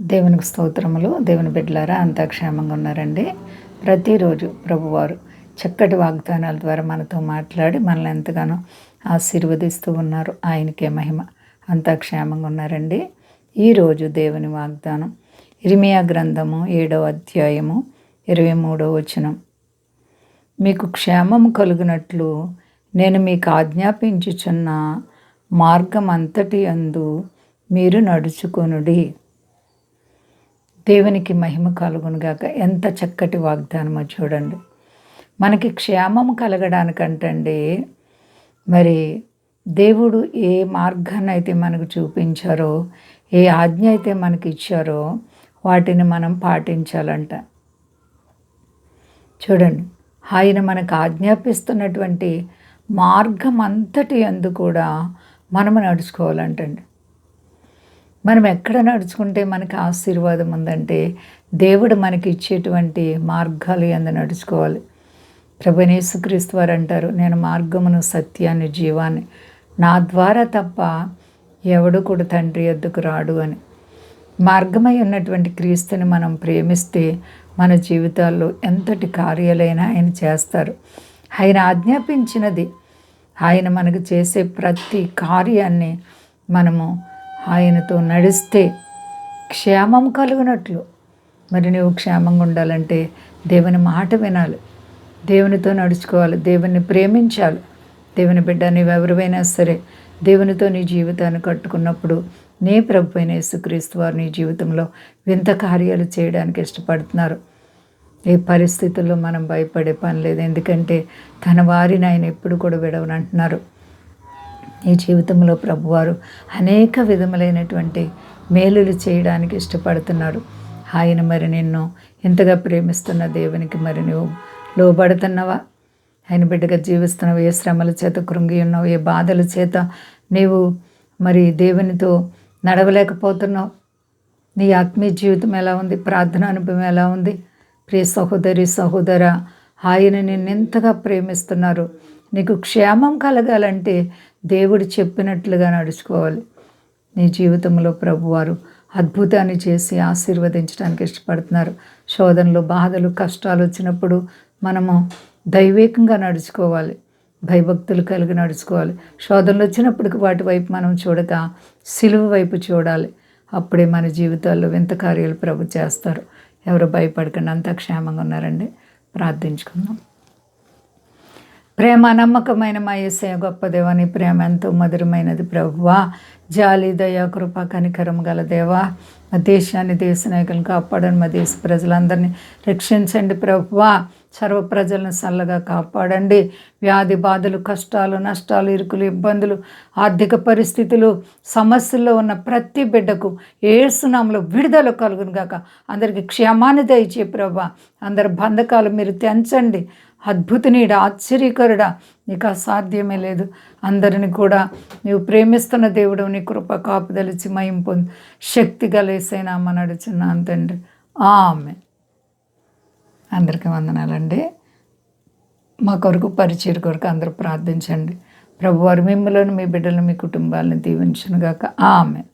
దేవునికి స్తోత్రములు. దేవుని బిడ్డలారా అంతా క్షేమంగా ఉన్నారండి. ప్రతిరోజు ప్రభువారు చక్కటి వాగ్దానాల ద్వారా మనతో మాట్లాడి మనల్ని ఎంతగానో ఆశీర్వదిస్తూ ఉన్నారు. ఆయనకే మహిమ. అంతా క్షేమంగా ఉన్నారండి ఈరోజు దేవుని వాగ్దానం. ఇరిమియా గ్రంథము ఏడవ అధ్యాయము ఇరవై మూడవ వచనం. మీకు క్షేమము కలుగునట్లు నేను మీకు ఆజ్ఞాపించుచున్న మార్గం అంతటి అందు మీరు నడుచుకొనుడి. దేవునికి మహిమ కలుగునుగాక. ఎంత చక్కటి వాగ్దానమో చూడండి. మనకి క్షేమం కలగడానికంటండి. మరి దేవుడు ఏ మార్గాన్ని అయితే మనకు చూపించారో ఏ ఆజ్ఞ అయితే మనకి ఇచ్చారో వాటిని మనం పాటించాలంట. చూడండి. ఆయన మనకు ఆజ్ఞాపిస్తున్నటువంటి మార్గం అంతటి అందు కూడా మనము నడుచుకోవాలంటండి. మనం ఎక్కడ నడుచుకుంటే మనకి ఆశీర్వాదం ఉందంటే దేవుడు మనకి ఇచ్చేటువంటి మార్గాలు ఎందు నడుచుకోవాలి. ప్రభనేసుక్రీస్తు వారు అంటారు నేను మార్గమును సత్యాన్ని జీవాన్ని. నా ద్వారా తప్ప ఎవడు కూడా తండ్రి ఎద్దుకు రాడు అని. మార్గమై ఉన్నటువంటి క్రీస్తుని మనం ప్రేమిస్తే మన జీవితాల్లో ఎంతటి కార్యాలైనా ఆయన చేస్తారు. ఆయన ఆజ్ఞాపించినది. ఆయన మనకు చేసే ప్రతి కార్యాన్ని మనము ఆయనతో నడిస్తే క్షేమం కలుగునట్లు. మరి నువ్వు క్షేమంగా ఉండాలంటే దేవుని మాట వినాలి. దేవునితో నడుచుకోవాలి. దేవుని ప్రేమించాలి. దేవుని బిడ్డ నీవు ఎవరివైనా సరే దేవునితో నీ జీవితాన్ని కట్టుకున్నప్పుడు నీ ప్రభు అయిన యేసుక్రీస్తు వారు నీ జీవితంలో వింత కార్యాలు చేయడానికి ఇష్టపడుతున్నారు. ఏ పరిస్థితుల్లో మనం భయపడే పని లేదు. ఎందుకంటే తన వారిని ఆయన ఎప్పుడు కూడా విడవనంటున్నారు. ఈ జీవితంలో ప్రభువారు అనేక విధములైనటువంటి మేలులు చేయడానికి ఇష్టపడుతున్నారు. ఆయన మరి నిన్ను ఇంతగా ప్రేమిస్తున్న దేవునికి మరి నువ్వు లోబడుతున్నావా? ఆయన బిడ్డగా జీవిస్తున్నావు ఏ శ్రమల చేత కృంగి ఉన్నావు? ఏ బాధల చేత నీవు మరి దేవునితో నడవలేకపోతున్నావు? నీ ఆత్మీయ జీవితం ఎలా ఉంది? ప్రార్థన అనుభవం ఎలా ఉంది? ప్రియ సహోదరి సహోదర ఆయన నిన్నెంతగా ప్రేమిస్తున్నారు. నీకు క్షేమం కలగాలంటే దేవుడు చెప్పినట్లుగా నడుచుకోవాలి. నీ జీవితంలో ప్రభువారు అద్భుతాన్ని చేసి ఆశీర్వదించడానికి ఇష్టపడుతున్నారు. శోధనలు బాధలు కష్టాలు వచ్చినప్పుడు మనము దైవేకంగా నడుచుకోవాలి. భయభక్తులు కలిగి నడుచుకోవాలి. శోధనలు వచ్చినప్పటికి వాటి వైపు మనం చూడక సిలువ వైపు చూడాలి. అప్పుడే మన జీవితాల్లో వింత కార్యాలు ప్రభు చేస్తారు. ఎవరు భయపడకుండా అంతా క్షేమంగా ఉన్నారండి. ప్రార్థించుకుందాం. ప్రేమ నమ్మకమైన మా ఏసయ గొప్ప దేవాని ప్రేమ ఎంతో మధురమైనది ప్రభువా. జాలి దయా కృప కనికరం గల దేవా. మా దేశాన్ని దేశ నాయకులను కాపాడండి. మా దేశ ప్రజలందరినీ రక్షించండి ప్రభువా. సర్వ ప్రజలను చల్లగా కాపాడండి. వ్యాధి బాధలు కష్టాలు నష్టాలు ఇరుకులు ఇబ్బందులు ఆర్థిక పరిస్థితులు సమస్యల్లో ఉన్న ప్రతి బిడ్డకు ఏసునామలో విడుదల కలుగును గాక. అందరికీ క్షేమాన్ని దయచే ప్రభా అందరి బంధకాలు మీరు తెంచండి. అద్భుతనీడ ఆశ్చర్యకరుడా. నీకు అసాధ్యమే లేదు. అందరిని కూడా నీవు ప్రేమిస్తున్న దేవుడు నీ కృప కాపుదలిచి మయం పొంది. శక్తి అమ్మ నడుచున్నాను తండ్రి. ఆమె అందరికీ వందనాలండి. మా కొరకు పరిచయ కొరకు అందరూ ప్రార్థించండి. ప్రభువారు మిమ్మల్ని మీ బిడ్డలు మీ కుటుంబాలను దీవించునుగాక. ఆమె